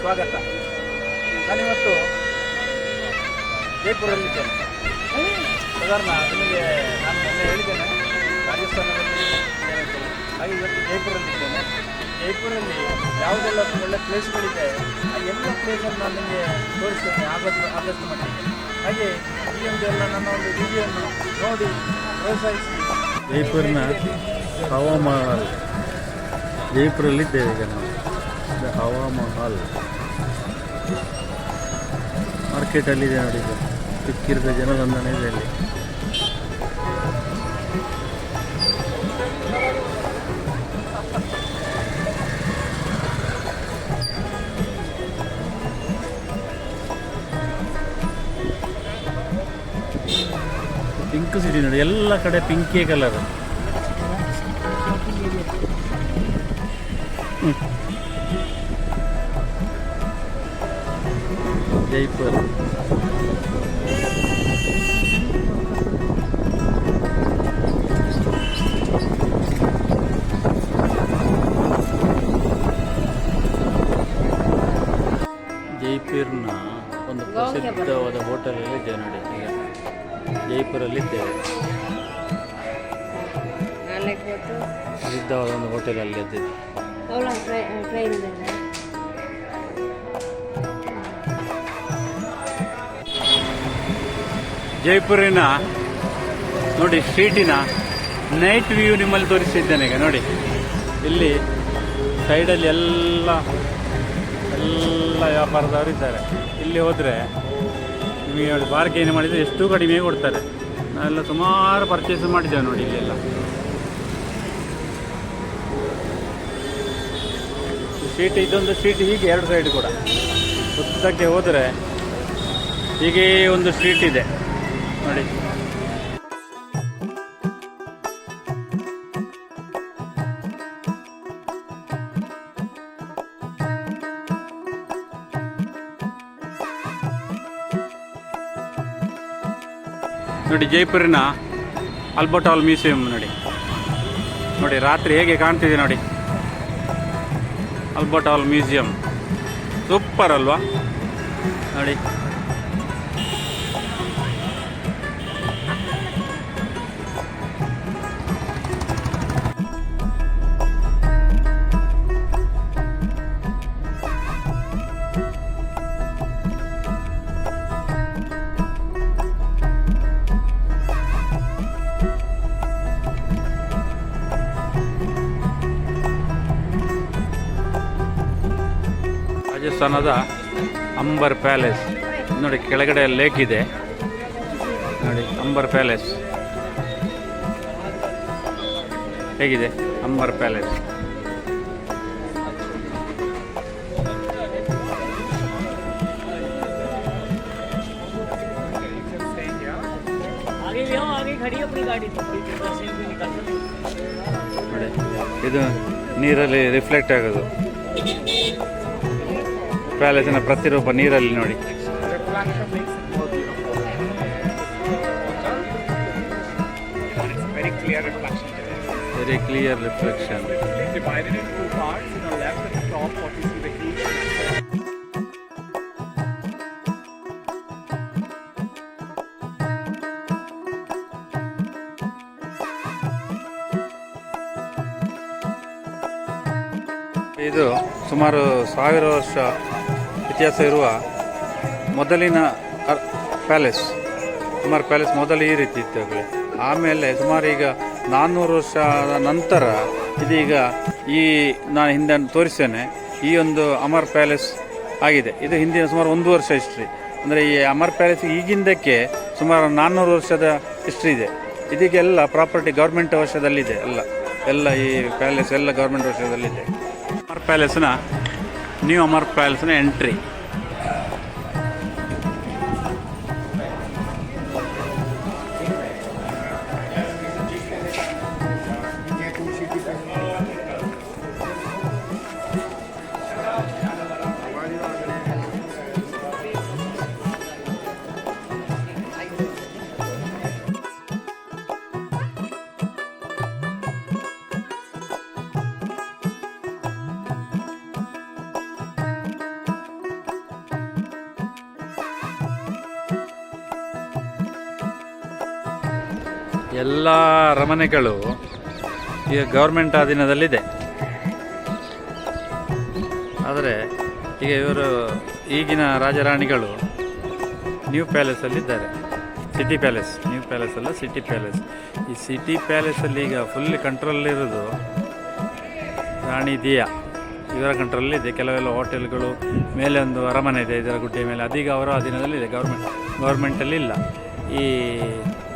ಸ್ವಾಗತ. ನಾನಿವತ್ತು ಜೈಪುರಲ್ಲಿದ್ದೇನೆ ಸಾಧಾರಣ ನಿಮಗೆ ನಾನು ಮೊನ್ನೆ ಹೇಳಿದ್ದೇನೆ, ರಾಜಸ್ಥಾನದಲ್ಲಿ ಹಾಗೆ ಇವತ್ತು ಜೈಪುರಲ್ಲಿದ್ದೇನೆ ಜೈಪುರಲ್ಲಿ ಯಾವುದೆಲ್ಲ ಒಳ್ಳೆ ಪ್ಲೇಸ್ಗಳಿದೆ, ಆ ಎಲ್ಲ ಪ್ಲೇಸನ್ನು ನಾನು ನಿಮಗೆ ತೋರಿಸ್ತೇನೆ ಆದಷ್ಟು ಆದಷ್ಟು ಮಟ್ಟಿಗೆ. ಹಾಗೆ ಈ ಒಂದು ಎಲ್ಲ ನನ್ನ ಒಂದು ವಿಡಿಯೋವನ್ನು ನೋಡಿ, ಪ್ರೋತ್ಸಾಹಿಸಿ. ಜೈಪುರಿನ ಹವಾಮಾನ. ಜೈಪುರಲ್ಲಿದ್ದೇವೆ ಈಗ ನಾವು. ಇದು ಮಾರ್ಕೆಟ್ ಮಾರ್ಕೆಟಲ್ಲಿದೆ ನೋಡಿ ಇದು ಸಿಕ್ಕಿರದ ಜನಸಂದಣಿ ಇದೆ ಅಲ್ಲಿ. ಪಿಂಕ್ ಸಿಟಿ ನೋಡಿ, ಎಲ್ಲ ಕಡೆ ಪಿಂಕೇ ಕಲರ್ ಜೈಪುರ್ ಜೈಪುರ್ನ ಒಂದು ಪ್ರಸಿದ್ಧವಾದ ಹೋಟೆಲಲ್ಲಿ ಇದ್ದೇವೆ ನೋಡಿ ಈಗ ಜೈಪುರಲ್ಲಿದ್ದೇವೆ ಪ್ರಸಿದ್ಧವಾದ ಒಂದು ಹೋಟೆಲಲ್ಲಿ ಇದ್ದೇವೆ ಜೈಪುರಿನ ನೋಡಿ ಸ್ಟ್ರೀಟಿನ ನೈಟ್ ವ್ಯೂ ನಿಮ್ಮಲ್ಲಿ ತೋರಿಸಿದ್ದೇನೆ ಈಗ, ನೋಡಿ. ಇಲ್ಲಿ ಸೈಡಲ್ಲಿ ಎಲ್ಲ ಎಲ್ಲ ವ್ಯಾಪಾರದವರು ಇದ್ದಾರೆ. ಇಲ್ಲಿ ಹೋದರೆ ನಿಮಗೆ ನೋಡಿ ಬಾರ್ಗೇನ್ ಮಾಡಿದರೆ ಎಷ್ಟು ಕಡಿಮೆ ಕೊಡ್ತಾರೆ. ನಾವೆಲ್ಲ ಸುಮಾರು ಪರ್ಚೇಸ್ ಮಾಡಿದ್ದೇವೆ ನೋಡಿ ಇಲ್ಲೆಲ್ಲ ಸೀಟ್ ಇದೊಂದು ಸೀಟ್ ಹೀಗೆ ಎರಡು ಸೈಡ್ ಕೂಡ. ಉದ್ದಕ್ಕೆ ಹೋದರೆ ಹೀಗೆ ಒಂದು ಸ್ಟ್ರೀಟ್ ಇದೆ. ನೋಡಿ. ನೋಡಿ ಜೈಪುರಿನ ಆಲ್ಬರ್ಟ್ ಹಾಲ್ ಮ್ಯೂಸಿಯಂ ನೋಡಿ. ನೋಡಿ ರಾತ್ರಿ ಹೇಗೆ ಕಾಣ್ತಿದೆ ನೋಡಿ. ಆಲ್ಬರ್ಟ್ ಹಾಲ್ ಮ್ಯೂಸಿಯಂ. ಸೂಪರ್ ಅಲ್ವಾ? ನೋಡಿ. ದೇವಸ್ಥಾನದ ಅಂಬರ್ ಪ್ಯಾಲೇಸ್. ನೋಡಿ, ಕೆಳಗಡೆ ಲೇಕ್ ಇದೆ. ನೋಡಿ, ಅಂಬರ್ ಪ್ಯಾಲೇಸ್. ಹೇಗಿದೆ? ಅಂಬರ್ ಪ್ಯಾಲೇಸ್. ಇದು ನೀರಲ್ಲಿ ರಿಫ್ಲೆಕ್ಟ್ ಆಗೋದು. ಪ್ಯಾಲೇಸಿನ ಪ್ರತಿರೂಪ ನೀರಲ್ಲಿ ನೋಡಿ. ವೆರಿ ಕ್ಲಿಯರ್ ರಿಫ್ಲೆಕ್ಷನ್ ಇದು ಸುಮಾರು ಸಾವಿರ ವರ್ಷ ಇತಿಹಾಸ ಇರುವ ಮೊದಲಿನ ಪ್ಯಾಲೇಸ್ ಕುಮಾರ್ ಪ್ಯಾಲೇಸ್ ಮೊದಲು ಈ ರೀತಿ ಇತ್ತು ಆಗಲೇ ಆಮೇಲೆ ಸುಮಾರು ಈಗ ನಾನ್ನೂರು ವರ್ಷದ ನಂತರ ಇದೀಗ ಈ ನಾನು ಹಿಂದೆ ತೋರಿಸ್ತೇನೆ, ಈ ಒಂದು ಅಮರ್ ಪ್ಯಾಲೇಸ್ ಆಗಿದೆ. ಇದು ಹಿಂದಿನ ಸುಮಾರು ಒಂದು ವರ್ಷ ಹಿಸ್ಟ್ರಿ ಅಂದರೆ ಈ ಅಮರ್ ಪ್ಯಾಲೇಸ್ ಈಗಿಂದಕ್ಕೆ ಸುಮಾರು ನಾನ್ನೂರು ವರ್ಷದ ಹಿಸ್ಟ್ರಿ ಇದೆ. ಇದೀಗೆಲ್ಲ ಪ್ರಾಪರ್ಟಿ ಗೌರ್ಮೆಂಟ್ ವರ್ಷದಲ್ಲಿದೆ ಎಲ್ಲ ಎಲ್ಲ ಈ ಪ್ಯಾಲೇಸ್ ಎಲ್ಲ ಗೌರ್ಮೆಂಟ್ ವರ್ಷದಲ್ಲಿದೆ. ಅಮರ್ ಪ್ಯಾಲೇಸ್ನ ನ್ಯೂ ಅಮರ್ ಪ್ಯಾಲೇಸ್ನ ಎಂಟ್ರಿ ಎಲ್ಲ ಅರಮನೆಗಳು ಈಗ ಗೌರ್ಮೆಂಟ್ ಅಧೀನದಲ್ಲಿದೆ. ಆದರೆ ಈಗ ಇವರು ಈಗಿನ ರಾಜರಾಣಿಗಳು ನ್ಯೂ ಪ್ಯಾಲೇಸಲ್ಲಿದ್ದಾರೆ. ಸಿಟಿ ಪ್ಯಾಲೇಸ್, ನ್ಯೂ ಪ್ಯಾಲೇಸ್ ಅಲ್ಲ, ಸಿಟಿ ಪ್ಯಾಲೇಸ್. ಈ ಸಿಟಿ ಪ್ಯಾಲೇಸಲ್ಲಿ ಈಗ ಫುಲ್ ಕಂಟ್ರೋಲಿರೋದು ರಾಣಿ ದಿಯಾ. ಇವರ ಕಂಟ್ರೋಲಲ್ಲಿದೆ ಕೆಲವೆಲ್ಲ ಹೋಟೆಲ್ಗಳು, ಮೇಲೆ ಒಂದು ಅರಮನೆ ಇದೆ ಇದರ ಗುಡ್ಡೆ ಮೇಲೆ. ಅದೀಗ ಅವರ ಅಧೀನದಲ್ಲಿದೆ ಗೌರ್ಮೆಂಟ್. ಗೌರ್ಮೆಂಟಲ್ಲಿ ಇಲ್ಲ. ಈ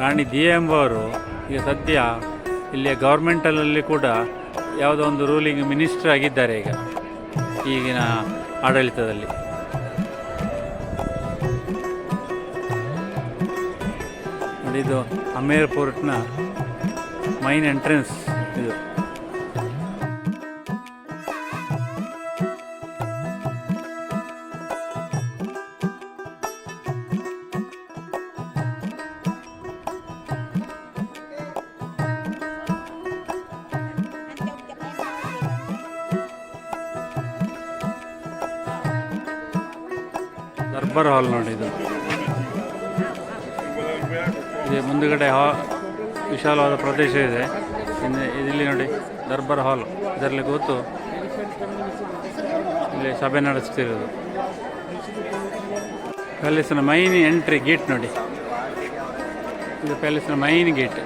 ರಾಣಿ ದಿಯೆ ಎಂಬವರು ಈಗ ಸದ್ಯ ಇಲ್ಲಿಯ ಗೌರ್ಮೆಂಟಲ್ಲಿ ಕೂಡ ಯಾವುದೋ ಒಂದು ರೂಲಿಂಗ್ ಮಿನಿಸ್ಟರ್ ಆಗಿದ್ದಾರೆ ಈಗ, ಈಗಿನ ಆಡಳಿತದಲ್ಲಿ. ಇದು ಅಮೇರ್ ಪೋರ್ಟ್ನ ಮೈನ್ ಎಂಟ್ರೆನ್ಸ್. ದರ್ಬಾರ್ ಹಾಲ್ ನೋಡಿ ಇದು. ಇದೆ, ಮುಂದುಗಡೆ ಹಾ, ವಿಶಾಲವಾದ ಪ್ರದೇಶ ಇದೆ. ಇನ್ನು ಇಲ್ಲಿ ನೋಡಿ, ದರ್ಬಾರ್ ಹಾಲ್. ಇದರಲ್ಲಿ ಕೂತು ಇಲ್ಲಿ ಸಭೆ ನಡೆಸ್ತಿರೋದು. ಪ್ಯಾಲೇಸಿನ ಮೈನ್ ಎಂಟ್ರಿ ಗೇಟ್ ನೋಡಿ. ಇದು ಪ್ಯಾಲೇಸಿನ ಮೈನ್ ಗೇಟ್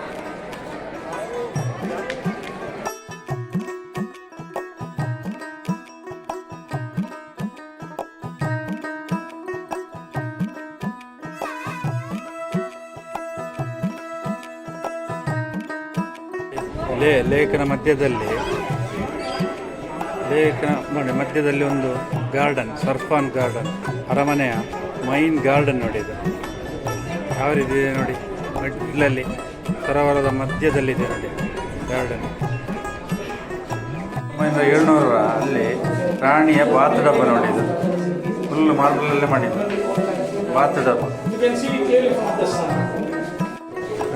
ಲೇ, ಲೇಖನ ಮಧ್ಯದಲ್ಲಿ, ಲೇಖನ, ನೋಡಿ, ಮಧ್ಯದಲ್ಲಿ ಒಂದು ಗಾರ್ಡನ್ ಸರ್ಫಾನ್ ಗಾರ್ಡನ್ ಅರಮನೆಯ ಮೈನ್ ಗಾರ್ಡನ್ ನೋಡಿ ಇದು ಯಾವ ರೀತಿ ಇದೆ ನೋಡಿ ಮಡ್ಲಲ್ಲಿ ಸರೋವರದ ಮಧ್ಯದಲ್ಲಿದೆ ನೋಡಿ ಗಾರ್ಡನ್ ಒಂಬೈನೂರ ಏಳ್ನೂರ ಅಲ್ಲಿ ರಾಣಿಯ ಬಾತ್ ಡಬ್ಬ ನೋಡಿ ಇದು ಫುಲ್ ಮಾರ್ಬಲಲ್ಲೇ ಮಾಡಿದ್ದು. ಬಾತ್ ಡಬ್ಬ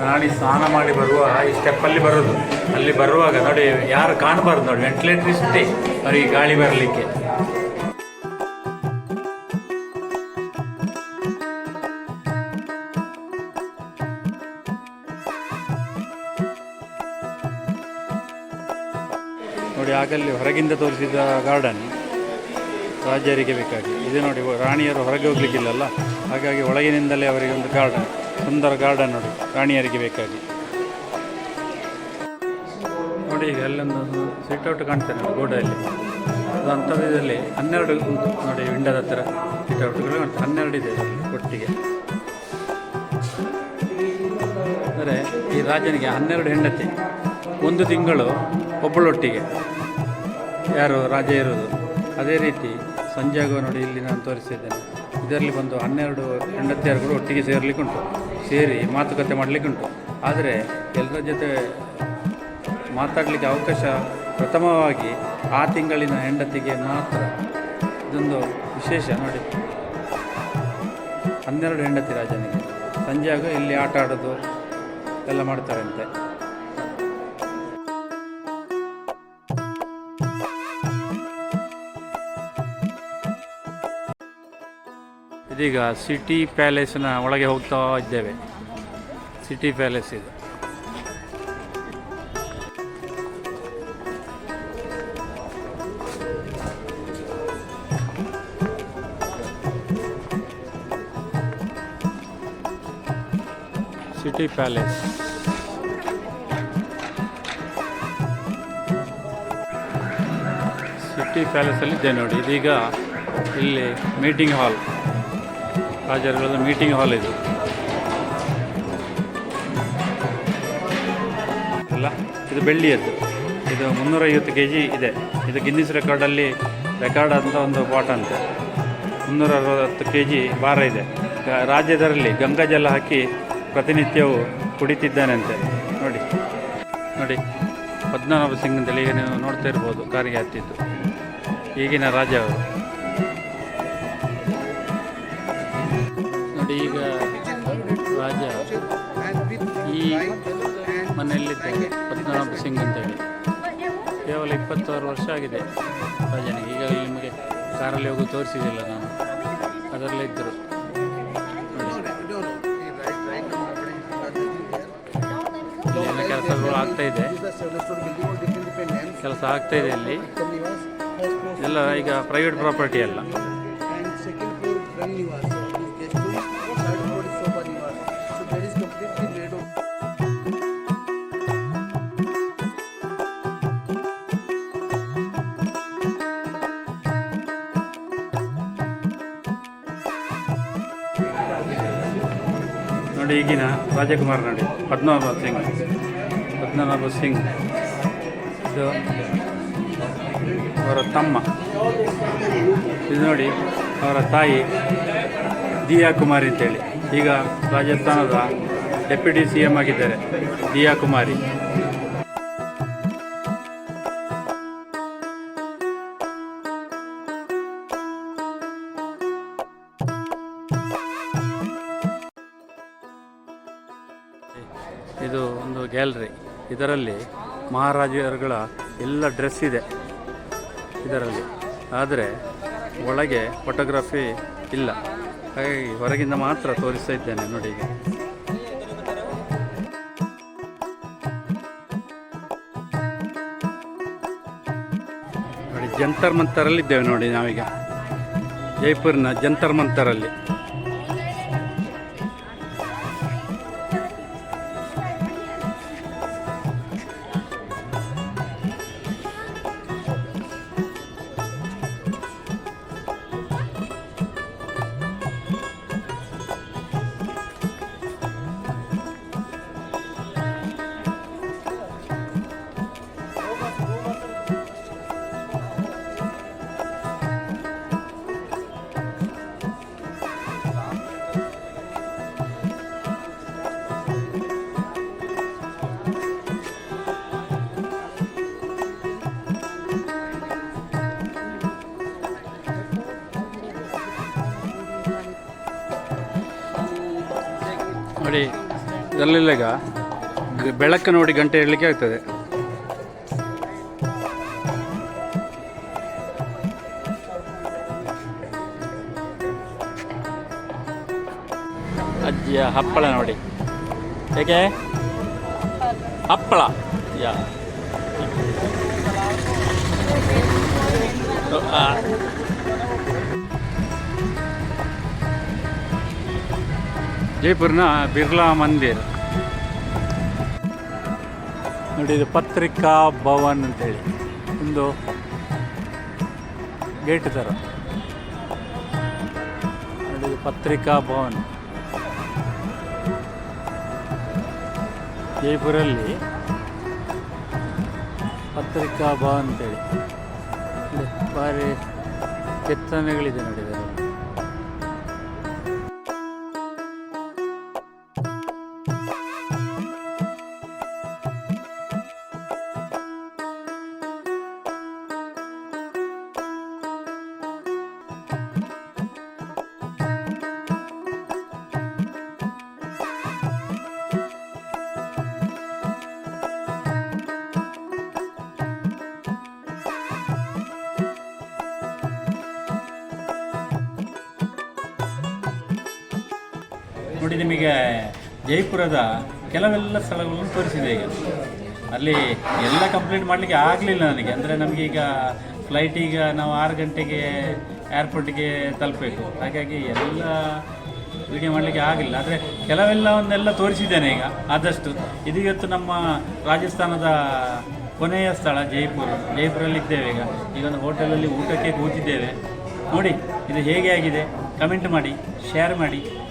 ರಾಣಿ ಸ್ನಾನ ಮಾಡಿ ಬರುವ ಈ ಸ್ಟೆಪ್ಪಲ್ಲಿ ಬರೋದು. ಅಲ್ಲಿ ಬರುವಾಗ ನೋಡಿ ಯಾರು ಕಾಣಬಾರ್ದು ನೋಡಿ ವೆಂಟಿಲೇಟರ್ ಇಷ್ಟೇ ಅವರಿಗೆ ಗಾಳಿ ಬರಲಿಕ್ಕೆ. ನೋಡಿ, ಆಗಲ್ಲಿ ಹೊರಗಿಂದ ತೋರಿಸಿದ ಗಾರ್ಡನ್ ರಾಜರಿಗೆ ಬೇಕಾಗಿ. ಇದು ನೋಡಿ, ರಾಣಿಯರು ಹೊರಗೆ ಹೋಗ್ಲಿಕ್ಕಿಲ್ಲಲ್ಲ? ಹಾಗಾಗಿ ಒಳಗಿನಿಂದಲೇ ಅವರಿಗೆ ಒಂದು ಗಾರ್ಡನ್ ಸುಂದರ ಗಾರ್ಡನ್ ನೋಡಿ, ರಾಣಿಯರಿಗೆ ಬೇಕಾಗಿ. ನೋಡಿ, ಈಗ ಅಲ್ಲೊಂದು ಸಿಟ್ಔಟ್ ಕಾಣ್ತಾರೆ ಗೋಡೆಯಲ್ಲಿ. ಅದು ಅಂಥದ್ದಲ್ಲಿ ಹನ್ನೆರಡು, ನೋಡಿ, ವಿಂಡೋದ ಹತ್ತಿರ ಸಿಟ್ಔಟ್ಗಳು ಕಾಣ್ತದೆ ಹನ್ನೆರಡು ಇದೆ ಒಟ್ಟಿಗೆ. ಅಂದರೆ ಈ ರಾಜನಿಗೆ ಹನ್ನೆರಡು ಹೆಂಡತಿ, ಒಂದು ತಿಂಗಳು ಒಬ್ಬಳೊಟ್ಟಿಗೆ. ಯಾರು? ರಾಜ ಇರೋದು ಅದೇ ರೀತಿ ಸಂಜೆ ಆಗುವ ನೋಡಿ, ಇಲ್ಲಿ ನಾನು ತೋರಿಸಿದ್ದೇನೆ. ಇದರಲ್ಲಿ ಬಂದು ಹನ್ನೆರಡು ಹೆಂಡತಿಯರುಗಳು ಒಟ್ಟಿಗೆ ಸೇರಲಿಕ್ಕೆ ಉಂಟು. ಸೇರಿ ಮಾತುಕತೆ ಮಾಡಲಿಕ್ಕೆ ಉಂಟು ಆದರೆ ಎಲ್ಲರ ಜೊತೆ ಮಾತಾಡಲಿಕ್ಕೆ ಅವಕಾಶ ಪ್ರಥಮವಾಗಿ ಆ ತಿಂಗಳಿನ ಹೆಂಡತಿಗೆ ಮಾತ್ರ. ಇದೊಂದು ವಿಶೇಷ ನೋಡಿ. ಹನ್ನೆರಡು ಹೆಂಡತಿ ರಾಜನಿಗೆ. ಸಂಜೆ ಆಗ ಇಲ್ಲಿ ಆಟ ಆಡೋದು ಎಲ್ಲ ಮಾಡ್ತಾರಂತೆ. ಇದೀಗ ಸಿಟಿ ಪ್ಯಾಲೇಸ್ನ ಒಳಗೆ ಹೋಗ್ತಾ ಇದ್ದೇವೆ. ಸಿಟಿ ಪ್ಯಾಲೇಸ್ ಇದು. City palace. ಸಿಟಿ ಪ್ಯಾಲೇಸಲ್ಲಿ ಇದೆ ನೋಡಿ, ಇದೀಗ ಇಲ್ಲಿ ಮೀಟಿಂಗ್ ಹಾಲ್. ರಾಜರುಗಳ ಮೀಟಿಂಗ್ ಹಾಲ್ ಇದು. ಅಲ್ಲ ಇದು ಬೆಳ್ಳಿಯದ್ದು. ಇದು ಮುನ್ನೂರೈವತ್ತು ಕೆ ಜಿ ಇದೆ ಇದು ಗಿನ್ನಿಸ್ ರೆಕಾರ್ಡಲ್ಲಿ ರೆಕಾರ್ಡ್ ಅಂತ ಒಂದು ಪಾಠ ಅಂತೆ. ಮುನ್ನೂರ ಅರವತ್ತು ಕೆ ಜಿ ಭಾರ ಇದೆ. ರಾಜ್ಯದರಲ್ಲಿ ಗಂಗಾಜಲ ಹಾಕಿ ಪ್ರತಿನಿತ್ಯವೂ ಕುಡಿತಿದ್ದಾನಂತೆ. ನೋಡಿ ನೋಡಿ, ಪದ್ಮನಾಭ ಸಿಂಗ್ ಅಂತೇಳಿ ಈಗ ನೀವು ನೋಡ್ತಾ ಇರ್ಬೋದು, ಕಾರಿಗೆ ಹತ್ತಿದ್ದು. ಈಗಿನ ರಾಜ ಪದ್ಮನಾಭ ಸಿಂಗ್ ಅಂತೇಳಿ. ಕೇವಲ ಇಪ್ಪತ್ತಾರು ವರ್ಷ ಆಗಿದೆ ರಾಜನಿಗೆ ಈಗ ನಿಮಗೆ ಕಾರಲ್ಲಿ ಹೋಗಿ ತೋರಿಸಿದಿಲ್ಲ ನಾನು. ಅದರಲ್ಲೇ ಇದ್ದರು. ಕೆಲಸಗಳು ಆಗ್ತಾ ಇದೆ. ಕೆಲಸ ಆಗ್ತಾ ಇದೆ floor ಎಲ್ಲ ಈಗ ಪ್ರೈವೇಟ್ ಪ್ರಾಪರ್ಟಿ ಅಲ್ಲ. ನೋಡಿ ಈಗಿನ ರಾಜಕುಮಾರ್ ನೋಡಿ. ಪದ್ಮನಾಭ ಸಿಂಗ್. ಪದ್ಮನಾಭ ಸಿಂಗ್. ಇದು ಅವರ ತಮ್ಮ. ಇದು ನೋಡಿ ಅವರ ತಾಯಿ ದಿಯಾ ಕುಮಾರಿ ಅಂತೇಳಿ. ಈಗ ರಾಜಸ್ಥಾನದ ಡೆಪ್ಯೂಟಿ ಸಿ ಎಂ ಆಗಿದ್ದಾರೆ ದಿಯಾ ಕುಮಾರಿ ಇದರಲ್ಲಿ ಮಹಾರಾಜರುಗಳ ಎಲ್ಲ ಡ್ರೆಸ್ ಇದೆ ಇದರಲ್ಲಿ. ಆದರೆ ಒಳಗೆ ಫೋಟೋಗ್ರಫಿ ಇಲ್ಲ. ಹಾಗಾಗಿ ಹೊರಗಿಂದ ಮಾತ್ರ ತೋರಿಸ್ತಾ ಇದ್ದೇನೆ ನೋಡಿ ಈಗ. ನೋಡಿ ಜಂತರ್ ಮಂತರಲ್ಲಿ ಇದ್ದೇವೆ ನೋಡಿ ನಾವೀಗ. ಜೈಪುರ್ನ ಜಂತರ್ ಮಂತರಲ್ಲಿ ನೋಡಿ ಅಲ್ಲಿಲ್ಲೀಗ ಬೆಳಕು ನೋಡಿ ಗಂಟೆ ಇಡಲಿಕ್ಕೆ ಆಗ್ತದೆ. ಅಜ್ಜಿಯ ಹಪ್ಪಳ ನೋಡಿ. ಹೇಗೆ? ಹಪ್ಪಳ. ಯಾ. ಜೈಪುರ್ನ ಬಿರ್ಲಾ ಮಂದಿರ್. ನೋಡಿ, ಇದು ಪತ್ರಿಕಾ ಭವನ್ ಅಂತೇಳಿ. ಒಂದು ಗೇಟ್ ಥರ ನೋಡಿ ಪತ್ರಿಕಾ ಭವನ್. ಜೈಪುರಲ್ಲಿ ಪತ್ರಿಕಾ ಭವನ್ ಅಂತೇಳಿ. ಭಾರಿ ಕೆತ್ತನೆಗಳಿದೆ ನೋಡಿ ನೋಡಿ ನಿಮಗೆ ಜೈಪುರದ ಕೆಲವೆಲ್ಲ ಸ್ಥಳಗಳನ್ನು ತೋರಿಸಿದೆ ಈಗ. ಅಲ್ಲಿ ಎಲ್ಲ ಕಂಪ್ಲೀಟ್ ಮಾಡಲಿಕ್ಕೆ ಆಗಲಿಲ್ಲ ನನಗೆ. ಅಂದರೆ ನಮಗೀಗ ಫ್ಲೈಟ್ ಈಗ ನಾವು ಆರು ಗಂಟೆಗೆ ಏರ್ಪೋರ್ಟಿಗೆ ತಲುಪಬೇಕು. ಹಾಗಾಗಿ ಎಲ್ಲ ವಿಡಿಯೋ ಮಾಡಲಿಕ್ಕೆ ಆಗಲಿಲ್ಲ. ಆದರೆ ಕೆಲವೆಲ್ಲ ಒಂದೆಲ್ಲ ತೋರಿಸಿದ್ದೇನೆ ಈಗ, ಆದಷ್ಟು. ಇದೀಗತ್ತು ನಮ್ಮ ರಾಜಸ್ಥಾನದ ಕೊನೆಯ ಸ್ಥಳ, ಜೈಪುರ. ಜೈಪುರಲ್ಲಿ ಇದ್ದೇವೆ ಈಗ. ಈಗ ಒಂದು ಹೋಟೆಲಲ್ಲಿ ಊಟಕ್ಕೆ ಕೂತಿದ್ದೇವೆ. ನೋಡಿ, ಇದು ಹೇಗೆ ಆಗಿದೆ? ಕಮೆಂಟ್ ಮಾಡಿ ಶೇರ್ ಮಾಡಿ.